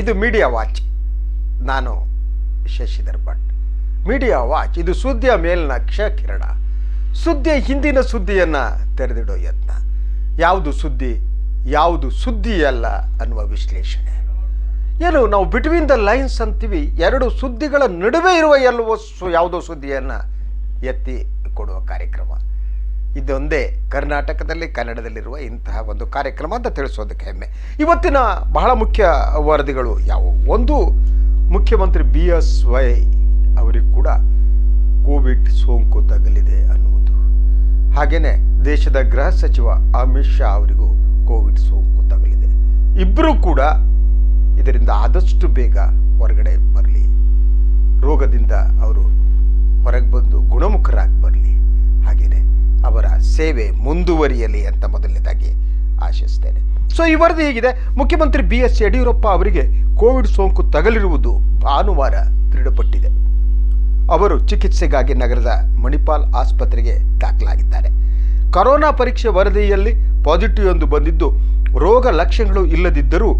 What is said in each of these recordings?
ಇದು media watch ನಾನು Shashidhar Bhat media watch ಇದು ಸುದ್ದಿಯ ಮೇಲಿನ ಕ್ಷಕಿರಣ ಸುದ್ದಿಯ ಹಿಂದಿನ ಸುದ್ದಿಯನ್ನು ತೆರೆದಿಡೋ ಯತ್ನ. ಯಾವುದು ಸುದ್ದಿ ಯಾವುದು ಸುದ್ದಿ ಅಲ್ಲ ಅನ್ನುವ ವಿಶ್ಲೇಷಣೆ. ಏನು, ನಾವು ಬಿಟ್ವೀನ್ ದ ಲೈನ್ಸ್ ಅಂತೀವಿ, ಎರಡು ಸುದ್ದಿಗಳ ನಡುವೆ ಇರುವ ಎಲ್ಲವೋ ಸು ಯಾವುದೋ ಸುದ್ದಿಯನ್ನು ಎತ್ತಿ ಕೊಡುವ ಕಾರ್ಯಕ್ರಮ. ಇದೊಂದೇ ಕರ್ನಾಟಕದಲ್ಲಿ, ಕನ್ನಡದಲ್ಲಿರುವ ಇಂತಹ ಒಂದು ಕಾರ್ಯಕ್ರಮ ಅಂತ ತಿಳಿಸೋದಕ್ಕೆ ಹೆಮ್ಮೆ. ಇವತ್ತಿನ ಬಹಳ ಮುಖ್ಯ ವರದಿಗಳು ಯಾವುವು? ಒಂದು, ಮುಖ್ಯಮಂತ್ರಿ ಬಿ ಎಸ್ ವೈ ಅವರಿಗೆ ಕೂಡ ಕೋವಿಡ್ ಸೋಂಕು ತಗಲಿದೆ ಅನ್ನುವುದು. ಹಾಗೆಯೇ ದೇಶದ ಗೃಹ ಸಚಿವ ಅಮಿತ್ ಶಾ ಅವರಿಗೂ ಕೋವಿಡ್ ಸೋಂಕು ತಗಲಿದೆ. ಇಬ್ಬರೂ ಕೂಡ ಇದರಿಂದ ಆದಷ್ಟು ಬೇಗ ಹೊರಗಡೆ ಬರಲಿ. ರೋಗದಿಂದ ಅವರು ಹೊರಗೆ ಬಂದು ಗುಣಮುಖರಾಗಿ ಬರಲಿ. ಹಾಗೆಯೇ ಅವರ ಸೇವೆ ಮುಂದುವರಿಯಲಿ ಅಂತ ಮೊದಲನೇದಾಗಿ ಆಶಿಸ್ತೇನೆ. ಸೊ ಈ ವರದಿ ಹೇಗಿದೆ. ಮುಖ್ಯಮಂತ್ರಿ ಬಿ ಎಸ್ ಯಡಿಯೂರಪ್ಪ ಅವರಿಗೆ ಕೋವಿಡ್ ಸೋಂಕು ತಗಲಿರುವುದು ಭಾನುವಾರ ದೃಢಪಟ್ಟಿದೆ. ಅವರು ಚಿಕಿತ್ಸೆಗಾಗಿ ನಗರದ ಮಣಿಪಾಲ್ ಆಸ್ಪತ್ರೆಗೆ ದಾಖಲಾಗಿದ್ದಾರೆ. ಕೊರೋನಾ ಪರೀಕ್ಷೆ ವರದಿಯಲ್ಲಿ ಪಾಸಿಟಿವ್ ಎಂದು ಬಂದಿದ್ದು, ರೋಗ ಲಕ್ಷಣಗಳು ಇಲ್ಲದಿದ್ದರೂ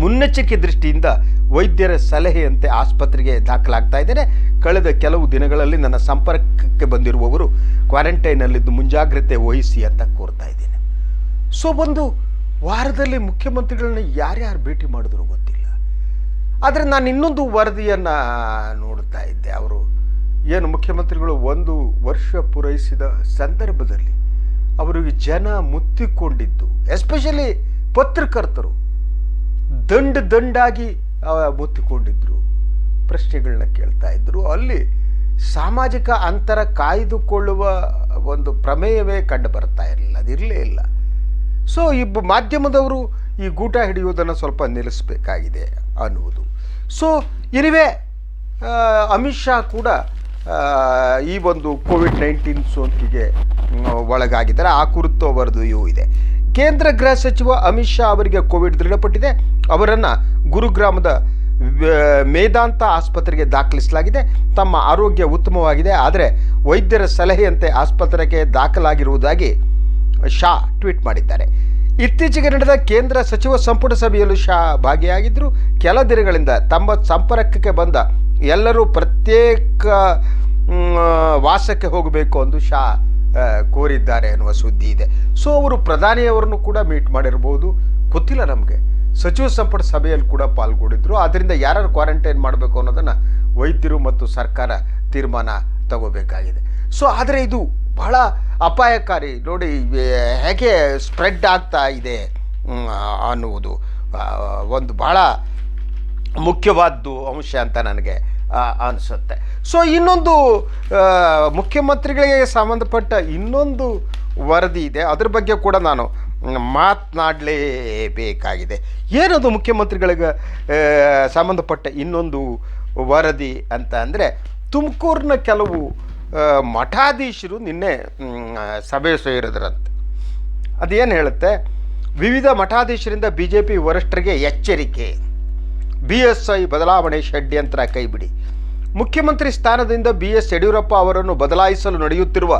ಮುನ್ನೆಚ್ಚರಿಕೆ ದೃಷ್ಟಿಯಿಂದ ವೈದ್ಯರ ಸಲಹೆಯಂತೆ ಆಸ್ಪತ್ರೆಗೆ ದಾಖಲಾಗ್ತಾ ಇದ್ದೇನೆ. ಕಳೆದ ಕೆಲವು ದಿನಗಳಲ್ಲಿ ನನ್ನ ಸಂಪರ್ಕಕ್ಕೆ ಬಂದಿರುವವರು ಕ್ವಾರಂಟೈನಲ್ಲಿದ್ದು ಮುಂಜಾಗ್ರತೆ ವಹಿಸಿ ಅಂತ ಕೋರ್ತಾ ಇದ್ದೇನೆ. ಸೊ ಒಂದು ವಾರದಲ್ಲಿ ಮುಖ್ಯಮಂತ್ರಿಗಳನ್ನ ಯಾರ್ಯಾರು ಭೇಟಿ ಮಾಡಿದ್ರು ಗೊತ್ತಿಲ್ಲ. ಆದರೆ ನಾನು ಇನ್ನೊಂದು ವರದಿಯನ್ನು ನೋಡ್ತಾ ಇದ್ದೆ. ಅವರು ಏನು ಮುಖ್ಯಮಂತ್ರಿಗಳು ಒಂದು ವರ್ಷ ಪೂರೈಸಿದ ಸಂದರ್ಭದಲ್ಲಿ ಅವರಿಗೆ ಜನ ಮುತ್ತಿಕೊಂಡಿದ್ದು, ಎಸ್ಪೆಷಲಿ ಪತ್ರಕರ್ತರು, ದಂಡ ದಂಡಾಗಿ ಮುತ್ತಿಕೊಂಡಿದ್ದರು ಪ್ರಶ್ನೆಗಳನ್ನ ಕೇಳ್ತಾ ಇದ್ದರು ಅಲ್ಲಿ ಸಾಮಾಜಿಕ ಅಂತರ ಕಾಯ್ದುಕೊಳ್ಳುವ ಒಂದು ಪ್ರಮೇಯವೇ ಕಂಡು ಬರ್ತಾ ಇರಲಿಲ್ಲ ಅದಿರಲೇ ಇಲ್ಲ. ಸೊ ಇಬ್ಬ ಮಾಧ್ಯಮದವರು ಈ ಗೂಟ ಹಿಡಿಯುವುದನ್ನು ಸ್ವಲ್ಪ ನಿಲ್ಲಿಸಬೇಕಾಗಿದೆ ಅನ್ನುವುದು. ಸೊ ಇನಿವೆ ಅಮಿತ್ ಶಾ ಕೂಡ ಈ ಒಂದು ಕೋವಿಡ್ ನೈನ್ಟೀನ್ ಸೋಂಕಿಗೆ ಒಳಗಾಗಿದ್ದಾರೆ. ಆ ಕುರಿತು ವರದಿಯೂ ಇದೆ. ಕೇಂದ್ರ ಗೃಹ ಸಚಿವ ಅಮಿತ್ ಶಾ ಅವರಿಗೆ ಕೋವಿಡ್ ದೃಢಪಟ್ಟಿದೆ. ಅವರನ್ನು ಗುರುಗ್ರಾಮದ ಮೇದಾಂತ ಆಸ್ಪತ್ರೆಗೆ ದಾಖಲಿಸಲಾಗಿದೆ. ತಮ್ಮ ಆರೋಗ್ಯ ಉತ್ತಮವಾಗಿದೆ. ಆದರೆ ವೈದ್ಯರ ಸಲಹೆಯಂತೆ ಆಸ್ಪತ್ರೆಗೆ ದಾಖಲಾಗಿರುವುದಾಗಿ ಶಾ ಟ್ವೀಟ್ ಮಾಡಿದ್ದಾರೆ. ಇತ್ತೀಚೆಗೆ ನಡೆದ ಕೇಂದ್ರ ಸಚಿವ ಸಂಪುಟ ಸಭೆಯಲ್ಲೂ ಶಾ ಭಾಗಿಯಾಗಿದ್ದರು ಕೆಲ ದಿನಗಳಿಂದ ತಮ್ಮ ಸಂಪರ್ಕಕ್ಕೆ ಬಂದ ಎಲ್ಲರೂ ಪ್ರತ್ಯೇಕ ವಾಸಕ್ಕೆ ಹೋಗಬೇಕು ಎಂದು ಶಾ ಕೋರಿದ್ದಾರೆ ಎನ್ನುವ ಸುದ್ದಿ ಇದೆ. ಸೊ, ಅವರು ಪ್ರಧಾನಿಯವರನ್ನು ಕೂಡ ಮೀಟ್ ಮಾಡಿರ್ಬೋದು. ಗೊತ್ತಿಲ್ಲ ನಮಗೆ. ಸಚಿವ ಸಂಪುಟ ಸಭೆಯಲ್ಲಿ ಕೂಡ ಪಾಲ್ಗೊಂಡಿದ್ರು. ಆದ್ದರಿಂದ ಯಾರು ಕ್ವಾರಂಟೈನ್ ಮಾಡಬೇಕು ಅನ್ನೋದನ್ನು ವೈದ್ಯರು ಮತ್ತು ಸರ್ಕಾರ ತೀರ್ಮಾನ ತಗೋಬೇಕಾಗಿದೆ. ಸೊ ಆದರೆ ಇದು ಬಹಳ ಅಪಾಯಕಾರಿ. ನೋಡಿ ಹೇಗೆ ಸ್ಪ್ರೆಡ್ ಆಗ್ತಾ ಇದೆ ಅನ್ನುವುದು ಒಂದು ಬಹಳ ಮುಖ್ಯವಾದ್ದು ಅಂಶ ಅಂತ ನನಗೆ ಅನಿಸುತ್ತೆ. ಸೊ ಇನ್ನೊಂದು ಮುಖ್ಯಮಂತ್ರಿಗಳಿಗೆ ಸಂಬಂಧಪಟ್ಟ ಇನ್ನೊಂದು ವರದಿ ಇದೆ. ಅದ್ರ ಬಗ್ಗೆ ಕೂಡ ನಾನು ಮಾತನಾಡಲೇಬೇಕಾಗಿದೆ. ಏನದು ಮುಖ್ಯಮಂತ್ರಿಗಳಿಗೆ ಸಂಬಂಧಪಟ್ಟ ಇನ್ನೊಂದು ವರದಿ ಅಂತ ಅಂದರೆ, ತುಮಕೂರಿನ ಕೆಲವು ಮಠಾಧೀಶರು ನಿನ್ನೆ ಸಭೆ ಸೇರಿದ್ರಂತೆ. ಅದೇನು ಹೇಳುತ್ತೆ? ವಿವಿಧ ಮಠಾಧೀಶರಿಂದ ಬಿ ಜೆ ಪಿ ವರಿಷ್ಠರಿಗೆ ಎಚ್ಚರಿಕೆ. ಬಿ ಎಸ್ ಐ ಬದಲಾವಣೆ ಷಡ್ಯಂತ್ರ ಕೈಬಿಡಿ. ಮುಖ್ಯಮಂತ್ರಿ ಸ್ಥಾನದಿಂದ ಬಿ ಎಸ್ ಯಡಿಯೂರಪ್ಪ ಅವರನ್ನು ಬದಲಾಯಿಸಲು ನಡೆಯುತ್ತಿರುವ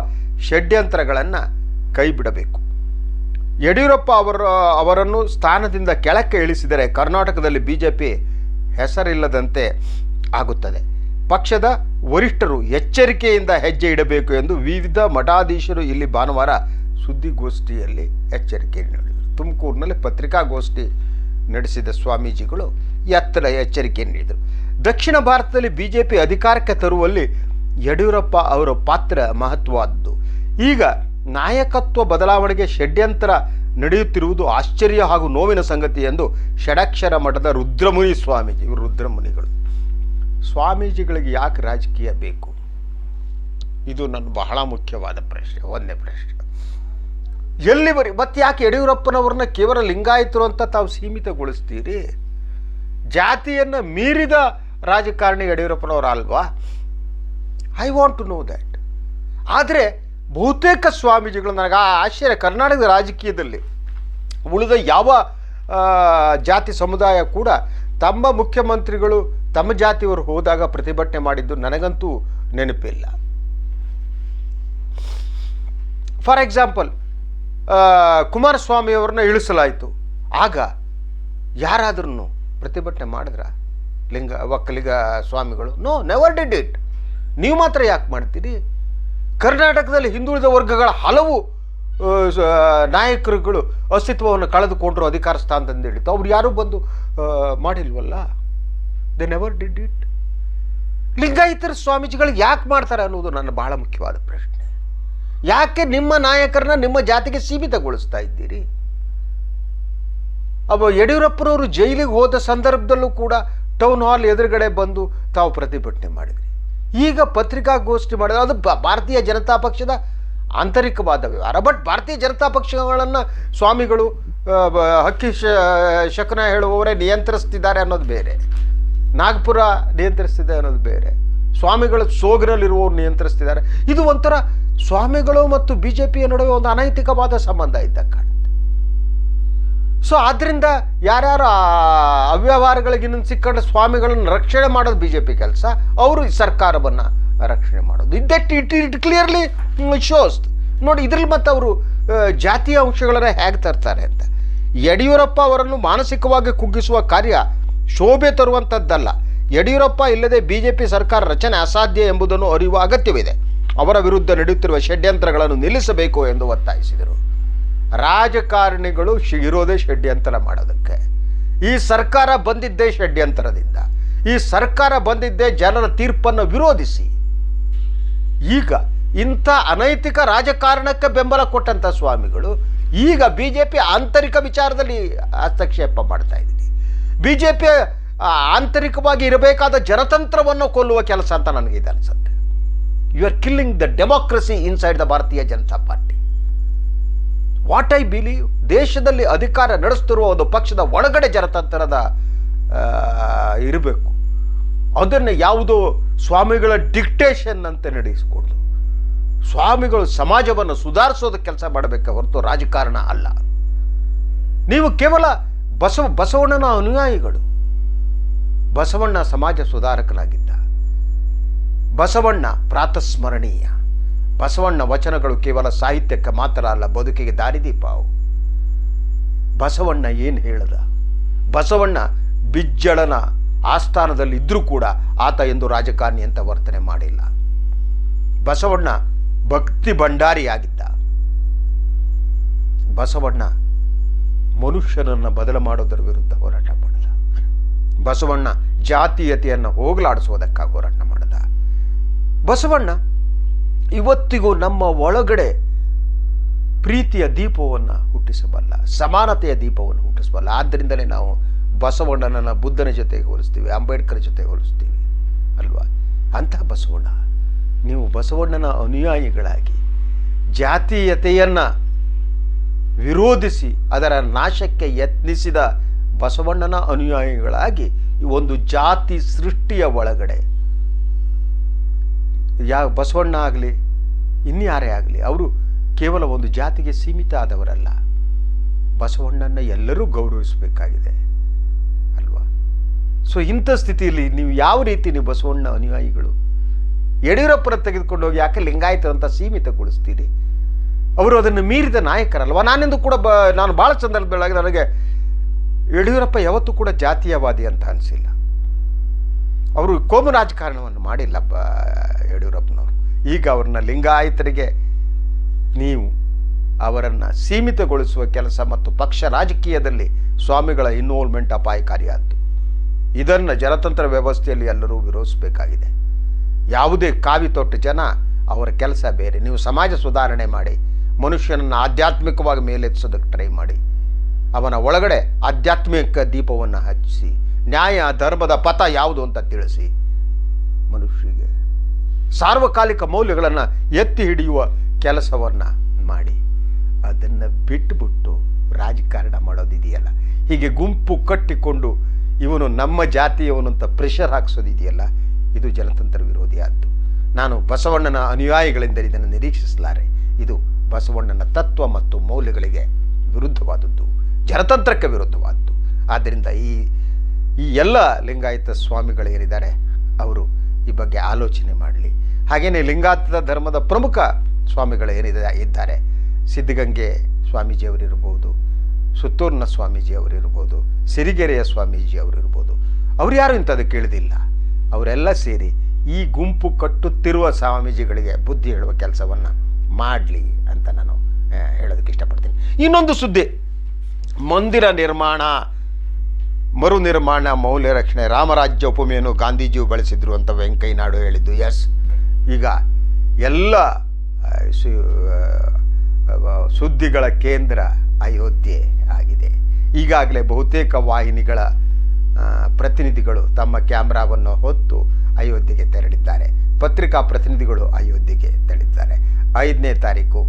ಷಡ್ಯಂತ್ರಗಳನ್ನು ಕೈಬಿಡಬೇಕು. ಯಡಿಯೂರಪ್ಪ ಅವರ, ಅವರನ್ನು ಸ್ಥಾನದಿಂದ ಕೆಳಕ್ಕೆ ಇಳಿಸಿದರೆ ಕರ್ನಾಟಕದಲ್ಲಿ ಬಿ ಜೆ ಪಿ ಹೆಸರಿಲ್ಲದಂತೆ ಆಗುತ್ತದೆ. ಪಕ್ಷದ ವರಿಷ್ಠರು ಎಚ್ಚರಿಕೆಯಿಂದ ಹೆಜ್ಜೆ ಇಡಬೇಕು ಎಂದು ವಿವಿಧ ಮಠಾಧೀಶರು ಇಲ್ಲಿ ಭಾನುವಾರ ಸುದ್ದಿಗೋಷ್ಠಿಯಲ್ಲಿ ಎಚ್ಚರಿಕೆ ನೀಡಿದರು. ತುಮಕೂರಿನಲ್ಲಿ ಪತ್ರಿಕಾಗೋಷ್ಠಿ ನಡೆಸಿದ ಸ್ವಾಮೀಜಿಗಳು ಎತ್ತರ ಎಚ್ಚರಿಕೆ ನೀಡಿದರು. ದಕ್ಷಿಣ ಭಾರತದಲ್ಲಿ ಬಿಜೆಪಿ ಅಧಿಕಾರಕ್ಕೆ ತರುವಲ್ಲಿ ಯಡಿಯೂರಪ್ಪ ಅವರ ಪಾತ್ರ ಮಹತ್ವದ್ದು. ಈಗ ನಾಯಕತ್ವ ಬದಲಾವಣೆಗೆ ಷಡ್ಯಂತರ ನಡೆಯುತ್ತಿರುವುದು ಆಶ್ಚರ್ಯ ಹಾಗೂ ನೋವಿನ ಸಂಗತಿ ಎಂದು ಷಡಕ್ಷರ ಮಠದ ರುದ್ರಮುನಿ ಸ್ವಾಮೀಜಿ, ಇವರು ರುದ್ರಮುನಿಗಳು. ಸ್ವಾಮೀಜಿಗಳಿಗೆ ಯಾಕೆ ರಾಜಕೀಯ ಬೇಕು? ಇದು ನನ್ನ ಬಹಳ ಮುಖ್ಯವಾದ ಪ್ರಶ್ನೆ ಒಂದನೇ ಪ್ರಶ್ನೆ. ಎಲ್ಲಿವರೆಗೆ ಮತ್ತೆ ಯಾಕೆ ಯಡಿಯೂರಪ್ಪನವ್ರನ್ನ ಕೇವಲ ಲಿಂಗಾಯಿತರು ಅಂತ ತಾವು ಸೀಮಿತಗೊಳಿಸ್ತೀರಿ? ಜಾತಿಯನ್ನು ಮೀರಿದ ರಾಜಕಾರಣಿ ಯಡಿಯೂರಪ್ಪನವರು ಅಲ್ವಾ? I want to know that ಆದರೆ ಬಹುತೇಕ ಸ್ವಾಮೀಜಿಗಳು ನನಗೆ ಆ ಆಶ್ಚರ್ಯ. ಕರ್ನಾಟಕದ ರಾಜಕೀಯದಲ್ಲಿ ಉಳಿದ ಯಾವ ಜಾತಿ ಸಮುದಾಯ ಕೂಡ ತಮ್ಮ ಮುಖ್ಯಮಂತ್ರಿಗಳು ತಮ್ಮ ಜಾತಿಯವರು ಹೋದಾಗ ಪ್ರತಿಭಟನೆ ಮಾಡಿದ್ದು ನನಗಂತೂ ನೆನಪಿಲ್ಲ. ಫಾರ್ ಎಕ್ಸಾಂಪಲ್ ಕುಮಾರಸ್ವಾಮಿಯವ್ರನ್ನ ಇಳಿಸಲಾಯಿತು. ಆಗ ಯಾರಾದ್ರೂ ಪ್ರತಿಭಟನೆ ಮಾಡಿದ್ರ? ಲಿಂಗ ಒಕ್ಕಲಿಗ ಸ್ವಾಮಿಗಳು? ನೋ ನೆವರ್ ಡಿಡ್ ಇಟ್ ನೀವು ಮಾತ್ರ ಯಾಕೆ ಮಾಡ್ತೀರಿ? ಕರ್ನಾಟಕದಲ್ಲಿ ಹಿಂದುಳಿದ ವರ್ಗಗಳ ಹಲವು ನಾಯಕರುಗಳು ಅಸ್ತಿತ್ವವನ್ನು ಕಳೆದುಕೊಂಡರು ಅಧಿಕಾರ ಸ್ಥಾನದಿಂದ ಹಿಡಿತು ಅವ್ರು ಯಾರೂ ಬಂದು ಮಾಡಿಲ್ವಲ್ಲ? ದೆ ನೆವರ್ ಡಿಡ್ ಇಟ್ ಲಿಂಗಾಯತರ ಸ್ವಾಮೀಜಿಗಳು ಯಾಕೆ ಮಾಡ್ತಾರೆ ಅನ್ನೋದು ನನ್ನ ಬಹಳ ಮುಖ್ಯವಾದ ಪ್ರಶ್ನೆ. ಯಾಕೆ ನಿಮ್ಮ ನಾಯಕರನ್ನ ನಿಮ್ಮ ಜಾತಿಗೆ ಸೀಮಿತಗೊಳಿಸ್ತಾ ಇದ್ದೀರಿ? ಅವ ಯಡಿಯೂರಪ್ಪನವರು ಜೈಲಿಗೆ ಹೋದ ಸಂದರ್ಭದಲ್ಲೂ ಕೂಡ ಟೌನ್ ಹಾಲ್ ಎದುರುಗಡೆ ಬಂದು ತಾವು ಪ್ರತಿಭಟನೆ ಮಾಡಿದ್ರಿ. ಈಗ ಪತ್ರಿಕಾಗೋಷ್ಠಿ ಮಾಡಿದ್ರೆ ಅದು ಭಾರತೀಯ ಜನತಾ ಪಕ್ಷದ ಆಂತರಿಕವಾದ ವ್ಯವಹಾರ. ಬಟ್ ಭಾರತೀಯ ಜನತಾ ಪಕ್ಷಗಳನ್ನು ಸ್ವಾಮಿಗಳು ಹಕ್ಕಿ ಶಕನ ಹೇಳುವವರೇ ನಿಯಂತ್ರಿಸ್ತಿದ್ದಾರೆ ಅನ್ನೋದು ಬೇರೆ. ನಾಗ್ಪುರ ನಿಯಂತ್ರಿಸ್ತಿದೆ ಅನ್ನೋದು ಬೇರೆ. ಸ್ವಾಮಿಗಳ ಸೋಗಿನಲ್ಲಿರುವವರು ನಿಯಂತ್ರಿಸ್ತಿದ್ದಾರೆ. ಇದು ಒಂಥರ ಸ್ವಾಮಿಗಳು ಮತ್ತು ಬಿ ಜೆ ಪಿಯ ನಡುವೆ ಒಂದು ಅನೈತಿಕವಾದ ಸಂಬಂಧ ಇದ್ದ ಕಾಣುತ್ತೆ ಸೊ ಆದ್ದರಿಂದ ಯಾರ್ಯಾರು ಅವ್ಯವಹಾರಗಳಿಗೆ ಸಿಕ್ಕಂಡ ಸ್ವಾಮಿಗಳನ್ನು ರಕ್ಷಣೆ ಮಾಡೋದು ಬಿ ಜೆ ಪಿ ಕೆಲಸ. ಅವರು ಸರ್ಕಾರವನ್ನು ರಕ್ಷಣೆ ಮಾಡೋದು. ಇಟ್ ಇಟ್ ಕ್ಲಿಯರ್ಲಿ ಶೋಸ್ ನೋಡಿ, ಇದ್ರಲ್ಲಿ ಮತ್ತು ಅವರು ಜಾತಿಯ ಅಂಶಗಳನ್ನು ಹೇಗೆ ತರ್ತಾರೆ ಅಂತ. ಯಡಿಯೂರಪ್ಪ ಅವರನ್ನು ಮಾನಸಿಕವಾಗಿ ಕುಗ್ಗಿಸುವ ಕಾರ್ಯ ಶೋಭೆ ತರುವಂಥದ್ದಲ್ಲ ಯಡಿಯೂರಪ್ಪ ಇಲ್ಲದೆ ಬಿ ಜೆ ಪಿ ಸರ್ಕಾರ ರಚನೆ ಅಸಾಧ್ಯ ಎಂಬುದನ್ನು ಅರಿಯುವ ಅಗತ್ಯವಿದೆ. ಅವರ ವಿರುದ್ಧ ನಡೆಯುತ್ತಿರುವ ಷಡ್ಯಂತ್ರಗಳನ್ನು ನಿಲ್ಲಿಸಬೇಕು ಎಂದು ಒತ್ತಾಯಿಸಿದರು. ರಾಜಕಾರಣಿಗಳು ಇರೋದೇ ಷಡ್ಯಂತರ ಮಾಡೋದಕ್ಕೆ. ಈ ಸರ್ಕಾರ ಬಂದಿದ್ದೇ ಷಡ್ಯಂತರದಿಂದ ಈ ಸರ್ಕಾರ ಬಂದಿದ್ದೇ ಜನರ ತೀರ್ಪನ್ನು ವಿರೋಧಿಸಿ. ಈಗ ಇಂಥ ಅನೈತಿಕ ರಾಜಕಾರಣಕ್ಕೆ ಬೆಂಬಲ ಕೊಟ್ಟಂಥ ಸ್ವಾಮಿಗಳು ಈಗ ಬಿ ಜೆ ಪಿ ಆಂತರಿಕ ವಿಚಾರದಲ್ಲಿ ಹಸ್ತಕ್ಷೇಪ ಮಾಡ್ತಾ ಇದ್ದೀನಿ ಬಿ ಜೆ ಪಿ ಆಂತರಿಕವಾಗಿ ಇರಬೇಕಾದ ಜನತಂತ್ರವನ್ನು ಕೊಲ್ಲುವ ಕೆಲಸ ಅಂತ ನನಗೆ ಇದೆ ಅನಿಸುತ್ತೆ. You are killing the democracy inside the Bharatiya Janata Party. What I believe ದೇಶದಲ್ಲಿ ಅಧಿಕಾರ ನಡೆಸ್ತಿರುವ ಒಂದು ಪಕ್ಷದ ಒಳಗಡೆ ಜನತಂತ್ರದ ಇರಬೇಕು. ಅದನ್ನು ಯಾವುದೋ ಸ್ವಾಮಿಗಳ ಡಿಕ್ಟೇಷನ್ ಅಂತ ನಡೆಸಿಕೊಂಡು ಸ್ವಾಮಿಗಳು ಸಮಾಜವನ್ನು ಸುಧಾರಿಸೋದು ಕೆಲಸ ಮಾಡಬೇಕೆ ಹೊರತು ರಾಜಕಾರಣ ಅಲ್ಲ. ನೀವು ಕೇವಲ ಬಸವ, ಬಸವಣ್ಣನ ಅನುಯಾಯಿಗಳು. ಬಸವಣ್ಣ ಸಮಾಜ ಸುಧಾರಕನಾಗಿದ್ದ. ಬಸವಣ್ಣ ಪ್ರಾತಸ್ಮರಣೀಯ. ಬಸವಣ್ಣ ವಚನಗಳು ಕೇವಲ ಸಾಹಿತ್ಯಕ್ಕೆ ಮಾತ್ರ ಅಲ್ಲ, ಬದುಕಿಗೆ ದಾರಿದೀಪ ಅವು. ಬಸವಣ್ಣ ಏನು ಹೇಳದ? ಬಸವಣ್ಣ ಬಿಜ್ಜಳನ ಆಸ್ಥಾನದಲ್ಲಿ ಇದ್ರೂ ಕೂಡ ಆತ ಎಂದು ರಾಜಕಾರಣಿ ಅಂತ ವರ್ತನೆ ಮಾಡಿಲ್ಲ. ಬಸವಣ್ಣ ಭಕ್ತಿ ಭಂಡಾರಿಯಾಗಿದ್ದ. ಬಸವಣ್ಣ ಮನುಷ್ಯನನ್ನು ಬದಲು ಮಾಡೋದರ ವಿರುದ್ಧ ಹೋರಾಟ ಮಾಡಿದ. ಬಸವಣ್ಣ ಜಾತೀಯತೆಯನ್ನು ಹೋಗಲಾಡಿಸುವುದಕ್ಕಾಗಿ ಹೋರಾಟ ಮಾಡಿದ. ಬಸವಣ್ಣ ಇವತ್ತಿಗೂ ನಮ್ಮ ಒಳಗಡೆ ಪ್ರೀತಿಯ ದೀಪವನ್ನು ಹುಟ್ಟಿಸಬಲ್ಲ, ಸಮಾನತೆಯ ದೀಪವನ್ನು ಹುಟ್ಟಿಸಬಲ್ಲ. ಆದ್ದರಿಂದಲೇ ನಾವು ಬಸವಣ್ಣನನ ಬುದ್ಧನ ಜೊತೆಗೆ ಹೋಲಿಸ್ತೀವಿ, ಅಂಬೇಡ್ಕರ್ ಜೊತೆಗೆ ಹೋಲಿಸ್ತೀವಿ, ಅಲ್ವಾ? ಅಂಥ ಬಸವಣ್ಣ, ನೀವು ಬಸವಣ್ಣನ ಅನುಯಾಯಿಗಳಾಗಿ ಜಾತೀಯತೆಯನ್ನು ವಿರೋಧಿಸಿ ಅದರ ನಾಶಕ್ಕೆ ಯತ್ನಿಸಿದ ಬಸವಣ್ಣನ ಅನುಯಾಯಿಗಳಾಗಿ ಒಂದು ಜಾತಿ ಸೃಷ್ಟಿಯ ಒಳಗಡೆ ಯಾ ಬಸವಣ್ಣ ಆಗಲಿ ಇನ್ಯಾರೇ ಆಗಲಿ, ಅವರು ಕೇವಲ ಒಂದು ಜಾತಿಗೆ ಸೀಮಿತ ಆದವರಲ್ಲ. ಬಸವಣ್ಣನ ಎಲ್ಲರೂ ಗೌರವಿಸಬೇಕಾಗಿದೆ ಅಲ್ವಾ? ಸೊ ಇಂಥ ಸ್ಥಿತಿಯಲ್ಲಿ ನೀವು ಯಾವ ರೀತಿ ನೀವು ಬಸವಣ್ಣ ಅನುಯಾಯಿಗಳು? ಯಡಿಯೂರಪ್ಪನ ತೆಗೆದುಕೊಂಡು ಹೋಗಿ ಯಾಕೆ ಲಿಂಗಾಯತ ಅಂತ ಸೀಮಿತಗೊಳಿಸ್ತೀರಿ? ಅವರು ಅದನ್ನು ಮೀರಿದ ನಾಯಕರಲ್ವ? ನಾನೆಂದು ಕೂಡ ಬ, ನಾನು ಭಾಳ ಸಂದರ್ಭಗಳಾಗಿ ನನಗೆ ಯಡಿಯೂರಪ್ಪ ಯಾವತ್ತೂ ಕೂಡ ಜಾತೀಯವಾದಿ ಅಂತ ಅನಿಸಿಲ್ಲ. ಅವರು ಕೋಮು ರಾಜಕಾರಣವನ್ನು ಮಾಡಿಲ್ಲ ಯಡಿಯೂರಪ್ಪನವರು. ಈಗ ಅವ್ರನ್ನ ಲಿಂಗಾಯತರಿಗೆ ನೀವು ಅವರನ್ನು ಸೀಮಿತಗೊಳಿಸುವ ಕೆಲಸ ಮತ್ತು ಪಕ್ಷ ರಾಜಕೀಯದಲ್ಲಿ ಸ್ವಾಮಿಗಳ ಇನ್ವಾಲ್ವ್ಮೆಂಟ್ ಅಪಾಯಕಾರಿಯಾದ್ದು. ಇದನ್ನು ಜನತಂತ್ರ ವ್ಯವಸ್ಥೆಯಲ್ಲಿ ಎಲ್ಲರೂ ವಿರೋಧಿಸಬೇಕಾಗಿದೆ. ಯಾವುದೇ ಕಾವಿ ತೊಟ್ಟ ಜನ ಅವರ ಕೆಲಸ ಬೇರೆ. ನೀವು ಸಮಾಜ ಸುಧಾರಣೆ ಮಾಡಿ, ಮನುಷ್ಯನನ್ನು ಆಧ್ಯಾತ್ಮಿಕವಾಗಿ ಮೇಲೆತ್ತಿಸೋದಕ್ಕೆ ಟ್ರೈ ಮಾಡಿ. ಅವನ ಒಳಗಡೆ ಆಧ್ಯಾತ್ಮಿಕ ದೀಪವನ್ನು ಹಚ್ಚಿಸಿ ನ್ಯಾಯ ಧರ್ಮದ ಪಥ ಯಾವುದು ಅಂತ ತಿಳಿಸಿ. ಮನುಷ್ಯರಿಗೆ ಸಾರ್ವಕಾಲಿಕ ಮೌಲ್ಯಗಳನ್ನು ಎತ್ತಿ ಹಿಡಿಯುವ ಕೆಲಸವನ್ನು ಮಾಡಿ. ಅದನ್ನು ಬಿಟ್ಟುಬಿಟ್ಟು ರಾಜಕಾರಣ ಮಾಡೋದಿದೆಯಲ್ಲ ಹೀಗೆ ಗುಂಪು ಕಟ್ಟಿಕೊಂಡು ಇವನು ನಮ್ಮ ಜಾತಿಯವನು ಅಂತ ಪ್ರೆಷರ್ ಹಾಕಿಸೋದಿದೆಯಲ್ಲ ಇದು ಜನತಂತ್ರ ವಿರೋಧಿಯಾದ್ದು ನಾನು ಬಸವಣ್ಣನ ಅನುಯಾಯಿಗಳಿಂದ ಇದನ್ನು ನಿರೀಕ್ಷಿಸಲಾರೆ. ಇದು ಬಸವಣ್ಣನ ತತ್ವ ಮತ್ತು ಮೌಲ್ಯಗಳಿಗೆ ವಿರುದ್ಧವಾದದ್ದು. ಜನತಂತ್ರಕ್ಕೆ ವಿರುದ್ಧವಾದದ್ದು ಆದ್ದರಿಂದ ಈ ಈ ಎಲ್ಲ ಲಿಂಗಾಯತ ಸ್ವಾಮಿಗಳೇನಿದ್ದಾರೆ, ಅವರು ಈ ಬಗ್ಗೆ ಆಲೋಚನೆ ಮಾಡಲಿ. ಹಾಗೆಯೇ ಲಿಂಗಾಯತ ಧರ್ಮದ ಪ್ರಮುಖ ಸ್ವಾಮಿಗಳು ಏನಿದೆ ಇದ್ದಾರೆ. ಸಿದ್ಧಗಂಗೆ ಸ್ವಾಮೀಜಿಯವರಿರ್ಬೋದು, ಸುತ್ತೂರ್ನ ಸ್ವಾಮೀಜಿ ಅವರಿರ್ಬೋದು ಸಿರಿಗೆರೆಯ ಸ್ವಾಮೀಜಿ ಅವರಿರ್ಬೋದು ಅವ್ರು ಯಾರು ಇಂಥದ್ದು ಕೇಳಿದಿಲ್ಲ. ಅವರೆಲ್ಲ ಸೇರಿ ಈ ಗುಂಪು ಕಟ್ಟುತ್ತಿರುವ ಸ್ವಾಮೀಜಿಗಳಿಗೆ ಬುದ್ಧಿ ಹೇಳುವ ಕೆಲಸವನ್ನು ಮಾಡಲಿ ಅಂತ ನಾನು ಹೇಳೋದಕ್ಕೆ ಇಷ್ಟಪಡ್ತೀನಿ. ಇನ್ನೊಂದು ಸುದ್ದಿ. ಮಂದಿರ ನಿರ್ಮಾಣ ಮರು ನಿರ್ಮಾಣ ಮೌಲ್ಯ ರಕ್ಷಣೆ ರಾಮರಾಜ್ಯ ಉಪಮೆಯನ್ನು ಗಾಂಧೀಜಿಯು ಬಳಸಿದ್ರು ಅಂತ ವೆಂಕಯ್ಯ ನಾಯ್ಡು ಹೇಳಿದ್ದು. ಎಸ್ ಈಗ ಎಲ್ಲ ಸುದ್ದಿಗಳ ಕೇಂದ್ರ ಅಯೋಧ್ಯೆ ಆಗಿದೆ. ಈಗಾಗಲೇ ಬಹುತೇಕ ವಾಹಿನಿಗಳ ಪ್ರತಿನಿಧಿಗಳು ತಮ್ಮ ಕ್ಯಾಮ್ರಾವನ್ನು ಹೊತ್ತು ಅಯೋಧ್ಯೆಗೆ ತೆರಳಿದ್ದಾರೆ. ಪತ್ರಿಕಾ ಪ್ರತಿನಿಧಿಗಳು ಅಯೋಧ್ಯೆಗೆ ತೆರಳಿದ್ದಾರೆ. ಐದನೇ ತಾರೀಕು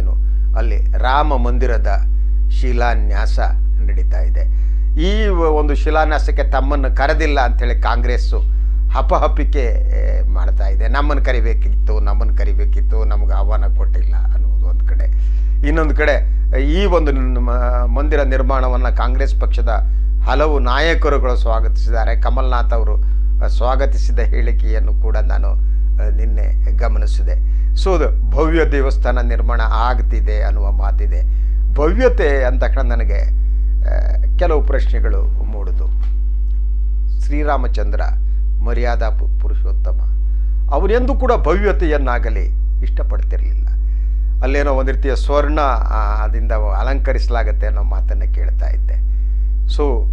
ಏನು, ಅಲ್ಲಿ ರಾಮ ಮಂದಿರದ ಶಿಲಾನ್ಯಾಸ ನಡೀತಾ ಇದೆ. ಈ ಒಂದು ಶಿಲಾನ್ಯಾಸಕ್ಕೆ ತಮ್ಮನ್ನು ಕರೆದಿಲ್ಲ ಅಂಥೇಳಿ ಕಾಂಗ್ರೆಸ್ಸು ಹಪಹಪಿಕೆ ಮಾಡ್ತಾ ಇದೆ. ನಮ್ಮನ್ನು ಕರಿಬೇಕಿತ್ತು ನಮ್ಮನ್ನು ಕರಿಬೇಕಿತ್ತು, ನಮಗೆ ಆಹ್ವಾನ ಕೊಟ್ಟಿಲ್ಲ ಅನ್ನೋದು ಒಂದು ಕಡೆ. ಇನ್ನೊಂದು ಕಡೆ, ಈ ಒಂದು ಮಂದಿರ ನಿರ್ಮಾಣವನ್ನು ಕಾಂಗ್ರೆಸ್ ಪಕ್ಷದ ಹಲವು ನಾಯಕರುಗಳು ಸ್ವಾಗತಿಸಿದ್ದಾರೆ. ಕಮಲ್ನಾಥ್ ಅವರು ಸ್ವಾಗತಿಸಿದ ಹೇಳಿಕೆಯನ್ನು ಕೂಡ ನಾನು ನಿನ್ನೆ ಗಮನಿಸಿದೆ. ಸೊ ಭವ್ಯ ದೇವಸ್ಥಾನ ನಿರ್ಮಾಣ ಆಗ್ತಿದೆ ಅನ್ನುವ ಮಾತಿದೆ. ಭವ್ಯತೆ ಅಂದ ತಕ್ಷಣ ನನಗೆ ಕೆಲವು ಪ್ರಶ್ನೆಗಳು ಮೂಡಿದವು ಶ್ರೀರಾಮಚಂದ್ರ ಮರ್ಯಾದಾ ಪುರುಷೋತ್ತಮ. ಅವನೆಂದೂ ಕೂಡ ಭವ್ಯತೆಯನ್ನಾಗಲಿ ಇಷ್ಟಪಡ್ತಿರಲಿಲ್ಲ. ಅಲ್ಲೇನೋ ಒಂದು ರೀತಿಯ ಸ್ವರ್ಣ ಅದಿಂದ ಅಲಂಕರಿಸಲಾಗತ್ತೆ ಅನ್ನೋ ಮಾತನ್ನು ಕೇಳ್ತಾ ಇದ್ದೆ. ಸೊ,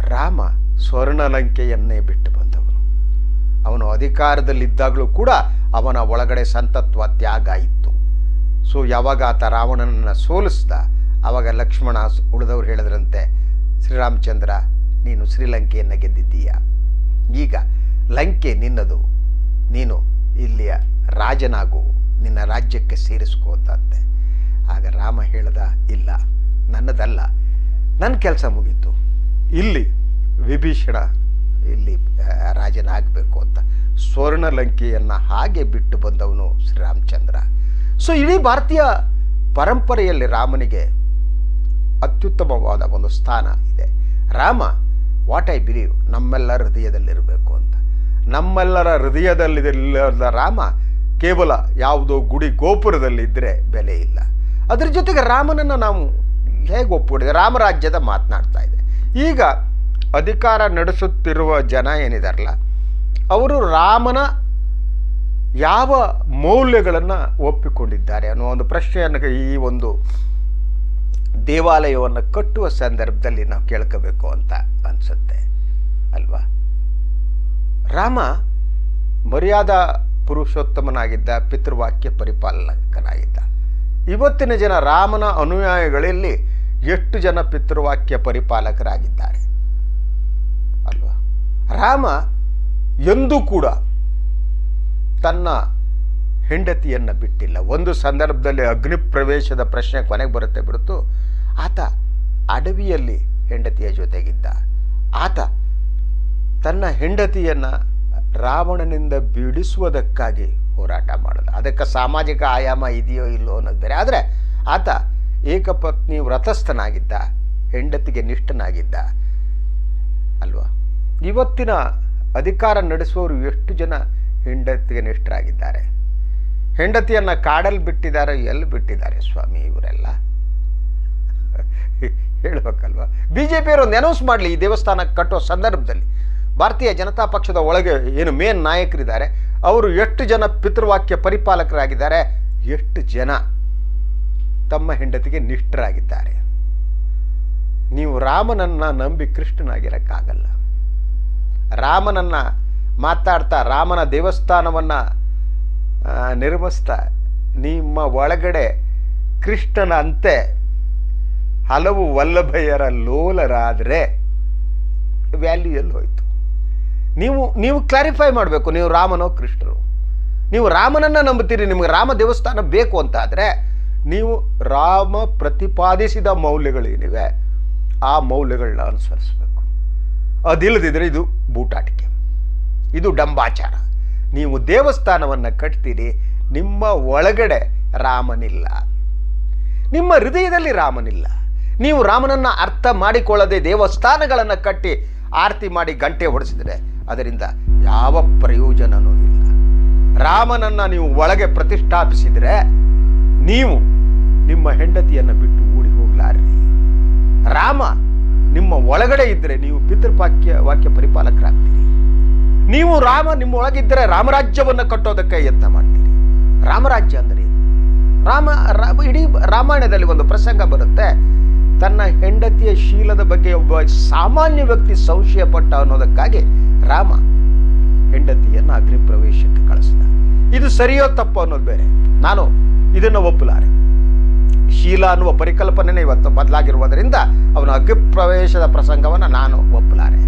ರಾಮ ಸ್ವರ್ಣಲಂಕೆಯನ್ನೇ ಬಿಟ್ಟು ಬಂದವನು. ಅವನು ಅಧಿಕಾರದಲ್ಲಿದ್ದಾಗಲೂ ಕೂಡ ಅವನ ಒಳಗಡೆ ಸಂತತ್ವ ತ್ಯಾಗ ಇತ್ತು. ಸೊ, ಯಾವಾಗ ಆತ ರಾವಣನನ್ನು ಸೋಲಿಸ್ದ ಆವಾಗ ಲಕ್ಷ್ಮಣ ಉಳಿದವರು ಹೇಳಿದ್ರಂತೆ, ಶ್ರೀರಾಮಚಂದ್ರ, ನೀನು ಶ್ರೀಲಂಕೆಯನ್ನು ಗೆದ್ದಿದ್ದೀಯ? ಈಗ ಲಂಕೆ ನಿನ್ನದು. ನೀನು ಇಲ್ಲಿಯ ರಾಜನಾಗು, ನಿನ್ನ ರಾಜ್ಯಕ್ಕೆ ಸೇರಿಸ್ಕೋದಂತೆ ಆಗ ರಾಮ ಹೇಳ್ದ, ಇಲ್ಲ, ನನ್ನದಲ್ಲ. ನನ್ನ ಕೆಲಸ ಮುಗೀತು. ಇಲ್ಲಿ ವಿಭೀಷಣ ಇಲ್ಲಿ ರಾಜನಾಗಬೇಕು ಅಂತ. ಸ್ವರ್ಣಲಂಕೆಯನ್ನು ಹಾಗೆ ಬಿಟ್ಟು ಬಂದವನು ಶ್ರೀರಾಮಚಂದ್ರ. ಸೊ ಇಡೀ ಭಾರತೀಯ ಪರಂಪರೆಯಲ್ಲಿ ರಾಮನಿಗೆ ಅತ್ಯುತ್ತಮವಾದ ಒಂದು ಸ್ಥಾನ ಇದೆ. ರಾಮ ವಾಟ್ ಐ ಬಿಲೀವ್ ನಮ್ಮೆಲ್ಲರ ಹೃದಯದಲ್ಲಿರಬೇಕು ಅಂತ. ನಮ್ಮೆಲ್ಲರ ಹೃದಯದಲ್ಲಿದ ರಾಮ ಕೇವಲ ಯಾವುದೋ ಗುಡಿ ಗೋಪುರದಲ್ಲಿದ್ದರೆ ಬೆಲೆ ಇಲ್ಲ. ಅದರ ಜೊತೆಗೆ ರಾಮನನ್ನು ನಾವು ಹೇಗೆ ಒಪ್ಪಿಡಿದೆ ರಾಮರಾಜ್ಯದ ಮಾತನಾಡ್ತಾ ಇದೆ. ಈಗ ಅಧಿಕಾರ ನಡೆಸುತ್ತಿರುವ ಜನ ಏನಿದಾರಲ್ಲ, ಅವರು ರಾಮನ ಯಾವ ಮೌಲ್ಯಗಳನ್ನು ಒಪ್ಪಿಕೊಂಡಿದ್ದಾರೆ ಅನ್ನೋ ಒಂದು ಪ್ರಶ್ನೆಯನ್ನು ಈ ಒಂದು ದೇವಾಲಯವನ್ನು ಕಟ್ಟುವ ಸಂದರ್ಭದಲ್ಲಿ ನಾವು ಕೇಳ್ಕೋಬೇಕು ಅಂತ ಅನಿಸುತ್ತೆ, ಅಲ್ವಾ? ರಾಮ ಮರ್ಯಾದಾ ಪುರುಷೋತ್ತಮನಾಗಿದ್ದ ಪಿತೃವಾಕ್ಯ ಪರಿಪಾಲಕನಾಗಿದ್ದ. ಇವತ್ತಿನ ಜನ ರಾಮನ ಅನುಯಾಯಿಗಳಲ್ಲಿ ಎಷ್ಟು ಜನ ಪಿತೃವಾಕ್ಯ ಪರಿಪಾಲಕರಾಗಿದ್ದಾರೆ, ಅಲ್ವಾ? ರಾಮ ಎಂದೂ ಕೂಡ ತನ್ನ ಹೆಂಡತಿಯನ್ನು ಬಿಟ್ಟಿಲ್ಲ. ಒಂದು ಸಂದರ್ಭದಲ್ಲಿ ಅಗ್ನಿ ಪ್ರವೇಶದ ಪ್ರಶ್ನೆ ಕೊನೆಗೆ ಬರುತ್ತೆ ಬಿಡುತ್ತು ಆತ ಅಡವಿಯಲ್ಲಿ ಹೆಂಡತಿಯ ಜೊತೆಗಿದ್ದ. ಆತ ತನ್ನ ಹೆಂಡತಿಯನ್ನು ರಾವಣನಿಂದ ಬಿಡಿಸುವುದಕ್ಕಾಗಿ ಹೋರಾಟ ಮಾಡಿದ. ಅದಕ್ಕೆ ಸಾಮಾಜಿಕ ಆಯಾಮ ಇದೆಯೋ ಇಲ್ಲೋ ಅನ್ನೋದು ಬೇರೆ ಆದರೆ ಆತ ಏಕಪತ್ನಿ ವ್ರತಸ್ಥನಾಗಿದ್ದ, ಹೆಂಡತಿಗೆ ನಿಷ್ಠನಾಗಿದ್ದ. ಅಲ್ವಾ? ಇವತ್ತಿನ ಅಧಿಕಾರ ನಡೆಸುವವರು ಎಷ್ಟು ಜನ ಹೆಂಡತಿಗೆ ನಿಷ್ಠರಾಗಿದ್ದಾರೆ? ಹೆಂಡತಿಯನ್ನು ಕಾಡಲ್ಲಿ ಬಿಟ್ಟಿದ್ದಾರೆ, ಎಲ್ಲಿ ಬಿಟ್ಟಿದ್ದಾರೆ ಸ್ವಾಮಿ ಇವರೆಲ್ಲ? ಹೇಳ್ಬೇಕಲ್ವಾ? ಬಿ ಜೆ ಪಿಯವರು ಒಂದು ಅನೌನ್ಸ್ ಮಾಡಲಿ ಈ ದೇವಸ್ಥಾನ ಕಟ್ಟೋ ಸಂದರ್ಭದಲ್ಲಿ. ಭಾರತೀಯ ಜನತಾ ಪಕ್ಷದ ಒಳಗೆ ಏನು ಮೇನ್ ನಾಯಕರಿದ್ದಾರೆ, ಅವರು ಎಷ್ಟು ಜನ ಪಿತೃವಾಕ್ಯ ಪರಿಪಾಲಕರಾಗಿದ್ದಾರೆ, ಎಷ್ಟು ಜನ ತಮ್ಮ ಹೆಂಡತಿಗೆ ನಿಷ್ಠರಾಗಿದ್ದಾರೆ. ನೀವು ರಾಮನನ್ನು ನಂಬಿ ಕೃಷ್ಣನಾಗಿರೋಕ್ಕಾಗಲ್ಲ. ರಾಮನನ್ನು ಮಾತಾಡ್ತಾ ರಾಮನ ದೇವಸ್ಥಾನವನ್ನು ನಿರ್ಮಿಸ್ತಾ ನಿಮ್ಮ ಒಳಗಡೆ ಕೃಷ್ಣನ ಅಂತೆ ಹಲವು ವಲ್ಲಭೆಯರ ಲೋಲರಾದರೆ ವ್ಯಾಲ್ಯೂ ಎಲ್ಲಿ ಹೋಯಿತು? ನೀವು ನೀವು ಕ್ಲಾರಿಫೈ ಮಾಡಬೇಕು, ನೀವು ರಾಮನೋ ಕೃಷ್ಣರು ನೀವು ರಾಮನನ್ನು ನಂಬುತ್ತೀರಿ, ನಿಮಗೆ ರಾಮ ದೇವಸ್ಥಾನ ಬೇಕು ಅಂತ ಆದರೆ ನೀವು ರಾಮ ಪ್ರತಿಪಾದಿಸಿದ ಮೌಲ್ಯಗಳೇನಿವೆ, ಆ ಮೌಲ್ಯಗಳನ್ನ ಅನುಸರಿಸಬೇಕು. ಅದಿಲ್ಲದಿದ್ದರೆ ಇದು ಬೂಟಾಟಿಕೆ. ಇದು ಡಂಬಾಚಾರ. ನೀವು ದೇವಸ್ಥಾನವನ್ನು ಕಟ್ತೀರಿ, ನಿಮ್ಮ ಒಳಗಡೆ ರಾಮನಿಲ್ಲ. ನಿಮ್ಮ ಹೃದಯದಲ್ಲಿ ರಾಮನಿಲ್ಲ. ನೀವು ರಾಮನನ್ನು ಅರ್ಥ ಮಾಡಿಕೊಳ್ಳದೆ ದೇವಸ್ಥಾನಗಳನ್ನು ಕಟ್ಟಿ ಆರತಿ ಮಾಡಿ ಗಂಟೆ ಹೊಡೆಸಿದರೆ ಅದರಿಂದ ಯಾವ ಪ್ರಯೋಜನವೂ ಇಲ್ಲ. ರಾಮನನ್ನು ನೀವು ಒಳಗೆ ಪ್ರತಿಷ್ಠಾಪಿಸಿದರೆ ನೀವು ನಿಮ್ಮ ಹೆಂಡತಿಯನ್ನು ಬಿಟ್ಟು ಓಡಿ ಹೋಗ್ಲಾರ್ರಿ. ರಾಮ ನಿಮ್ಮ ಒಳಗಡೆ ಇದ್ದರೆ ನೀವು ಪಿತೃಪಾಕ್ಯ ವಾಕ್ಯ ಪರಿಪಾಲಕರಾಗ್ತೀರಿ. ನೀವು ರಾಮ ನಿಮ್ಮ ಒಳಗಿದ್ದರೆ ರಾಮರಾಜ್ಯವನ್ನು ಕಟ್ಟೋದಕ್ಕೆ ಯತ್ನ ಮಾಡ್ತೀರಿ. ರಾಮರಾಜ್ಯ ಅಂದರೆ ರಾಮ ಇಡೀ ರಾಮಾಯಣದಲ್ಲಿ ಒಂದು ಪ್ರಸಂಗ ಬರುತ್ತೆ. ತನ್ನ ಹೆಂಡತಿಯ ಶೀಲದ ಬಗ್ಗೆ ಒಬ್ಬ ಸಾಮಾನ್ಯ ವ್ಯಕ್ತಿ ಸಂಶಯ ಪಟ್ಟ ಅನ್ನೋದಕ್ಕಾಗಿ ರಾಮ ಹೆಂಡತಿಯನ್ನು ಅಗ್ನಿ ಪ್ರವೇಶಕ್ಕೆ ಕಳಿಸಿದ. ಇದು ಸರಿಯೋ ತಪ್ಪು ಅನ್ನೋದು ಬೇರೆ. ನಾನು ಇದನ್ನು ಒಪ್ಪಲಾರೆ. ಶೀಲ ಅನ್ನುವ ಪರಿಕಲ್ಪನೆ ಇವತ್ತು ಬದಲಾಗಿರುವುದರಿಂದ ಅವನ ಅಗ್ನಿಪ್ರವೇಶದ ಪ್ರಸಂಗವನ್ನು ನಾನು ಒಪ್ಪಲಾರೆ.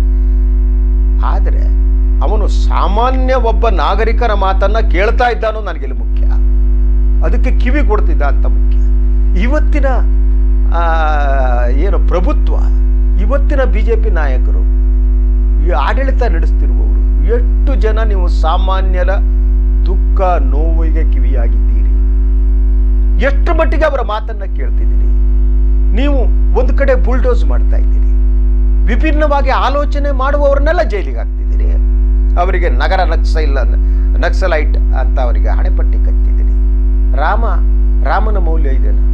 ಆದರೆ ಅವನು ಸಾಮಾನ್ಯ ಒಬ್ಬ ನಾಗರಿಕರ ಮಾತನ್ನ ಕೇಳ್ತಾ ಇದ್ದಾನೋ ನನಗಿಲ್ಲಿ ಮುಖ್ಯ. ಅದಕ್ಕೆ ಕಿವಿ ಕೊಡ್ತಿದ್ದ ಅಂತ ಮುಖ್ಯ. ಇವತ್ತಿನ ಏನು ಪ್ರಭುತ್ವ. ಇವತ್ತಿನ ಬಿ ಜೆ ಪಿ ನಾಯಕರು, ಈ ಆಡಳಿತ ನಡೆಸ್ತಿರುವವರು, ಎಷ್ಟು ಜನ ನೀವು ಸಾಮಾನ್ಯರ ದುಃಖ, ನೋವಿಗೆ ಕಿವಿಯಾಗಿದ್ದೀರಿ? ಎಷ್ಟು ಮಟ್ಟಿಗೆ ಅವರ ಮಾತನ್ನ ಕೇಳ್ತಿದ್ದೀರಿ? ನೀವು ಒಂದು ಕಡೆ ಬುಲ್ಡೋಸ್ ಮಾಡ್ತಾ ಇದ್ದೀರಿ. ವಿಭಿನ್ನವಾಗಿ ಆಲೋಚನೆ ಮಾಡುವವರನ್ನೆಲ್ಲ ಜೈಲಿಗೆ ಹಾಕ್ತಿದ್ದೀರಿ. ಅವರಿಗೆ ನಗರ ನಕ್ಸೈಲ್, ನಕ್ಸಲೈಟ್ ಅಂತ ಅವರಿಗೆ ಹಣೆಪಟ್ಟಿ ಕಟ್ಟಿದ್ದೀರಿ ರಾಮ, ರಾಮನ ಮೌಲ್ಯ ಇದೇನಾ?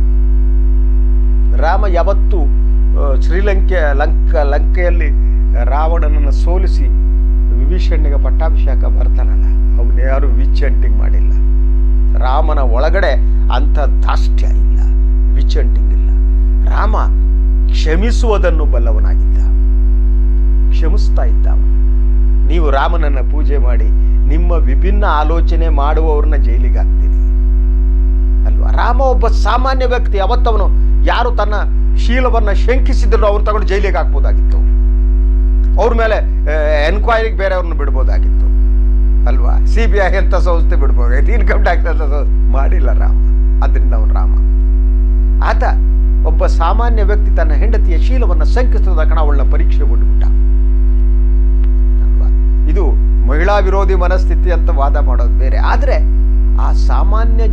ರಾಮ ಯಾವತ್ತು ಶ್ರೀಲಂಕೆ ಲಂಕ, ಲಂಕೆಯಲ್ಲಿ ರಾವಣನನ್ನು ಸೋಲಿಸಿ ವಿಭೀಷಣ್ಣಿಗೆ ಪಟ್ಟಾಭಿಷೇಕ ಬರ್ತಾನಲ್ಲ ಅವನು ಯಾರು ವಿಚಂಟಿಂಗ್ ಮಾಡಿಲ್ಲ. ರಾಮನ ಒಳಗಡೆ ಅಂಥ ದಾಷ್ಟ್ಯ ಇಲ್ಲ ವಿಚಂಟಿಂಗ್ ಇಲ್ಲ. ರಾಮ ಕ್ಷಮಿಸುವುದನ್ನು ಬಲ್ಲವನಾಗಿದ್ದ, ಕ್ಷಮಿಸ್ತಾ ಇದ್ದ ಅವನು. ನೀವು ರಾಮನನ್ನು ಪೂಜೆ ಮಾಡಿ, ನಿಮ್ಮ ವಿಭಿನ್ನ ಆಲೋಚನೆ ಮಾಡುವವ್ರನ್ನ ಜೈಲಿಗೆ ಹಾಕ್ತೀರಿ. ಅಲ್ವಾ? ರಾಮ ಒಬ್ಬ ಸಾಮಾನ್ಯ ವ್ಯಕ್ತಿ ಅವತ್ತವನು ಯಾರು ತನ್ನ ಶೀಲವನ್ನು ಶಂಕಿಸಿದ್ರು ಅವ್ರು ತಗೊಂಡು ಜೈಲಿಗೆ ಹಾಕ್ಬೋದಾಗಿತ್ತು. ಅವ್ರ ಮೇಲೆ ಎನ್ಕ್ವೈರಿಗೆ ಬೇರೆಯವ್ರನ್ನ ಬಿಡ್ಬೋದಾಗಿತ್ತು. ಅಲ್ವಾ? ಸಿ ಬಿ ಐ ಅಂತ ಸಂಸ್ಥೆ ಬಿಡ್ಬೋದಾಗಿತ್ತು ಇನ್ಕಮ್ ಟ್ಯಾಕ್ಸ್ ಅಂತ ಮಾಡಿಲ್ಲ ರಾಮ. ಅದರಿಂದ ಅವನು ರಾಮ. ಆತ ಒಬ್ಬ ಸಾಮಾನ್ಯ ವ್ಯಕ್ತಿ ತನ್ನ ಹೆಂಡತಿಯ ಶೀಲವನ್ನು ಶಂಕಿಸಿದ ಕಣ ಅವಳನ್ನ ಪರೀಕ್ಷೆ ಕೊಟ್ಬಿಟ್ಟ. ಅಲ್ವಾ? ಇದು ಮಹಿಳಾ ವಿರೋಧಿ ಮನಸ್ಥಿತಿ ಅಂತ ವಾದ ಮಾಡೋದು ಬೇರೆ. ಆದರೆ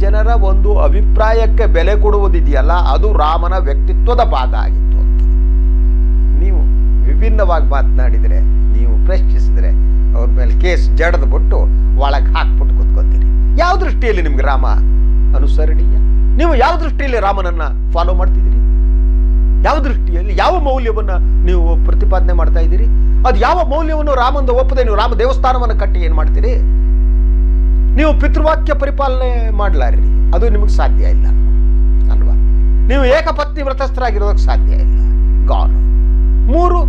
ಜನರ ಒಂದು ಅಭಿಪ್ರಾಯಕ್ಕೆ ಬೆಲೆ ಕೊಡುವುದಿದೆಯಲ್ಲ, ಅದು ರಾಮನ ವ್ಯಕ್ತಿತ್ವದ ಭಾಗ ಆಗಿತ್ತು ಅಂತ. ನೀವು ವಿಭಿನ್ನವಾಗಿ ಮಾತನಾಡಿದರೆ, ನೀವು ಪ್ರಶ್ನಿಸಿದರೆ, ಅವ್ರ ಮೇಲೆ ಕೇಸ್ ಜಡದ್ ಬಿಟ್ಟು ಒಳಗೆ ಹಾಕ್ಬಿಟ್ಟು ಕೂತ್ಕೊತೀರಿ. ಯಾವ ದೃಷ್ಟಿಯಲ್ಲಿ ನಿಮ್ಗೆ ರಾಮ ಅನುಸರಣೀಯ? ನೀವು ಯಾವ ದೃಷ್ಟಿಯಲ್ಲಿ ರಾಮನನ್ನ ಫಾಲೋ ಮಾಡ್ತಿದ್ದೀರಿ? ಯಾವ ದೃಷ್ಟಿಯಲ್ಲಿ, ಯಾವ ಮೌಲ್ಯವನ್ನ ನೀವು ಪ್ರತಿಪಾದನೆ ಮಾಡ್ತಾ ಇದ್ದೀರಿ? ಅದು ಯಾವ ಮೌಲ್ಯವನ್ನು ರಾಮಂದ ಒಪ್ಪದೆ ನೀವು ರಾಮ ದೇವಸ್ಥಾನವನ್ನು ಕಟ್ಟಿ ಏನು ಮಾಡ್ತೀರಿ? ನೀವು ಪಿತೃವಾಕ್ಯ ಪರಿಪಾಲನೆ ಮಾಡಲಾರಿ ಅದು ನಿಮಗೆ ಸಾಧ್ಯ ಇಲ್ಲ. ಅಲ್ವಾ? ನೀವು ಏಕಪತ್ನಿ ವ್ರತಸ್ಥರಾಗಿರೋದಕ್ಕೆ ಸಾಧ್ಯ ಇಲ್ಲ. ಗಾನು ಮೂರು,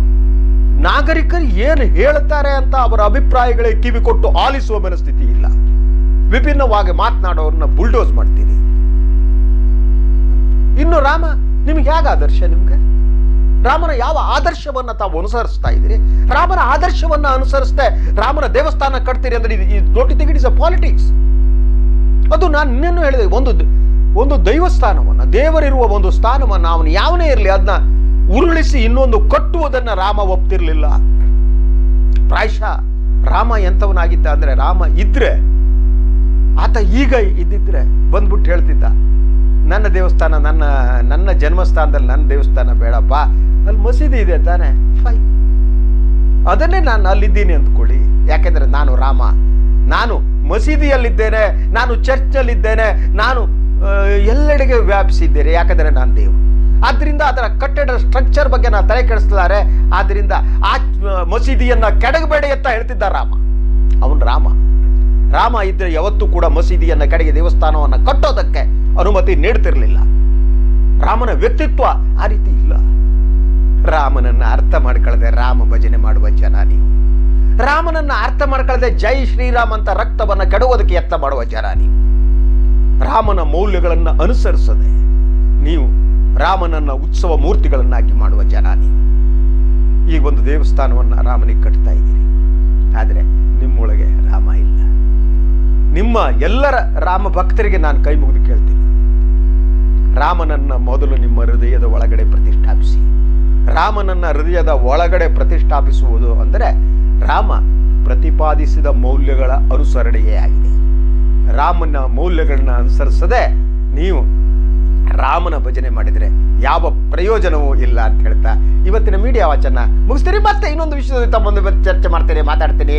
ನಾಗರಿಕರು ಏನು ಹೇಳ್ತಾರೆ ಅಂತ ಅವರ ಅಭಿಪ್ರಾಯಗಳಿಗೆ ಕಿವಿ ಕೊಟ್ಟು ಆಲಿಸುವ ಮನಸ್ಥಿತಿ ಇಲ್ಲ. ವಿಭಿನ್ನವಾಗಿ ಮಾತನಾಡೋರನ್ನ ಬುಲ್ಡೋಸ್ ಮಾಡ್ತೀರಿ. ಇನ್ನು ರಾಮ, ನಿಮ್ಗೆ ಹೇಗೆ ಆದರ್ಶ ನಿಮ್ಗೆ? ರಾಮನ ಯಾವ ಆದರ್ಶವನ್ನ ತಾವು ಅನುಸರಿಸ್ತಾ ಇದ್ದೀರಿ? ರಾಮನ ಆದರ್ಶವನ್ನ ಅನುಸರಿಸದೆ ರಾಮನ ದೇವಸ್ಥಾನ ಕಟ್ತೀರಿ ಅಂದ್ರೆ ಈ ದೊಡ್ಡ ಇಸ್ ಅ ಪಾಲಿಟಿಕ್ಸ್ ಅದು ನಾನು ಇನ್ನೇನು ಹೇಳಿದೆ, ಒಂದು ಒಂದು ದೈವಸ್ಥಾನವನ್ನ ದೇವರಿರುವ ಒಂದು ಸ್ಥಾನವನ್ನ ಅವನು ಯಾವನೇ ಇರಲಿ ಅದನ್ನ ಉರುಳಿಸಿ ಇನ್ನೊಂದು ಕಟ್ಟುವುದನ್ನ ರಾಮ ಒಪ್ತಿರ್ಲಿಲ್ಲ. ಪ್ರಾಯಶಃ ರಾಮ ಎಂಥವನಾಗಿದ್ದ ಅಂದ್ರೆ ರಾಮ ಇದ್ರೆ, ಆತ ಈಗ ಇದ್ದಿದ್ರೆ ಬಂದ್ಬಿಟ್ಟು ಹೇಳ್ತಿದ್ದ ನನ್ನ ದೇವಸ್ಥಾನ, ನನ್ನ ನನ್ನ ಜನ್ಮಸ್ಥಾನದಲ್ಲಿ ನನ್ನ ದೇವಸ್ಥಾನ ಬೇಡಪ್ಪ. ಅಲ್ಲಿ ಮಸೀದಿ ಇದೆ ತಾನೆ. ಫೈ. ಅದನ್ನೇ ನಾನು ಅಲ್ಲಿದ್ದೀನಿ ಅಂದ್ಕೊಳ್ಳಿ. ಯಾಕೆಂದ್ರೆ ನಾನು ರಾಮ. ನಾನು ಮಸೀದಿಯಲ್ಲಿದ್ದೇನೆ, ನಾನು ಚರ್ಚಲ್ಲಿದ್ದೇನೆ ನಾನು ಎಲ್ಲೆಡೆಗೆ ವ್ಯಾಪಿಸಿದ್ದೇನೆ. ಯಾಕಂದ್ರೆ ನಾನು ದೇವರು. ಆದ್ರಿಂದ ಅದರ ಕಟ್ಟಡ ಸ್ಟ್ರಕ್ಚರ್ ಬಗ್ಗೆ ನಾನು ತಲೆ ಕೆಡಿಸ್ತಾರೆ. ಆದ್ರಿಂದ ಆ, ಮಸೀದಿಯನ್ನ ಕೆಡಗಬೇಡಿ ಅಂತ ಹೇಳ್ತಿದ್ದ ರಾಮ. ಅವನು ರಾಮ. ರಾಮ ಇದ್ರೆ ಯಾವತ್ತೂ ಕೂಡ ಮಸೀದಿಯನ್ನ ಕಡೆಗೆ ದೇವಸ್ಥಾನವನ್ನ ಕಟ್ಟೋದಕ್ಕೆ ಅನುಮತಿ ನೀಡ್ತಿರ್ಲಿಲ್ಲ. ರಾಮನ ವ್ಯಕ್ತಿತ್ವ ಆ ರೀತಿ ಇಲ್ಲ. ರಾಮನನ್ನ ಅರ್ಥ ಮಾಡ್ಕೊಳ್ಳದೆ ರಾಮ ಭಜನೆ ಮಾಡುವ ಜನ ನೀವು. ರಾಮನನ್ನ ಅರ್ಥ ಮಾಡ್ಕೊಳ್ಳದೆ ಜೈ ಶ್ರೀರಾಮ್ ಅಂತ ರಕ್ತವನ್ನ ಕೆಡುವುದಕ್ಕೆ ಯತ್ನ ಮಾಡುವ ಜನ ನೀವು. ರಾಮನ ಮೌಲ್ಯಗಳನ್ನು ಅನುಸರಿಸದೆ ನೀವು ರಾಮನನ್ನ ಉತ್ಸವ ಮೂರ್ತಿಗಳನ್ನಾಗಿ ಮಾಡುವ ಜನ ನೀವು. ಈ ಒಂದು ದೇವಸ್ಥಾನವನ್ನ ರಾಮನಿಗೆ ಕಟ್ತಾ ಇದ್ದೀರಿ. ಆದರೆ ನಿಮ್ಮೊಳಗೆ ರಾಮ ಇಲ್ಲ. ನಿಮ್ಮ ಎಲ್ಲರ ರಾಮ ಭಕ್ತರಿಗೆ ನಾನು ಕೈ ಮುಗಿದು ಕೇಳ್ತೀನಿ. ರಾಮನನ್ನ ಮೊದಲು ನಿಮ್ಮ ಹೃದಯದ ಒಳಗಡೆ ಪ್ರತಿಷ್ಠಾಪಿಸಿ. ರಾಮನನ್ನ ಹೃದಯದ ಒಳಗಡೆ ಪ್ರತಿಷ್ಠಾಪಿಸುವುದು ಅಂದರೆ ರಾಮ ಪ್ರತಿಪಾದಿಸಿದ ಮೌಲ್ಯಗಳ ಅನುಸರಣೆಯೇ ಆಗಿದೆ. ರಾಮನ ಮೌಲ್ಯಗಳನ್ನ ಅನುಸರಿಸದೆ ನೀವು ರಾಮನ ಭಜನೆ ಮಾಡಿದರೆ ಯಾವ ಪ್ರಯೋಜನವೂ ಇಲ್ಲ ಅಂತ ಹೇಳ್ತಾ ಇವತ್ತಿನ ಮೀಡಿಯಾ ವಾಚನ ಮುಗಿಸ್ತೀರಿ ಮತ್ತೆ ಇನ್ನೊಂದು ವಿಷಯದ ತಮ್ಮೊಂದು ಮುಂದೆ ಚರ್ಚೆ ಮಾಡ್ತೇನೆ, ಮಾತಾಡ್ತೀನಿ,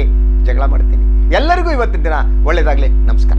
ಜಗಳ ಮಾಡ್ತೀನಿ. ಎಲ್ಲರಿಗೂ ಇವತ್ತಿನ ದಿನ ಒಳ್ಳೆಯದಾಗಲಿ. ನಮಸ್ಕಾರ.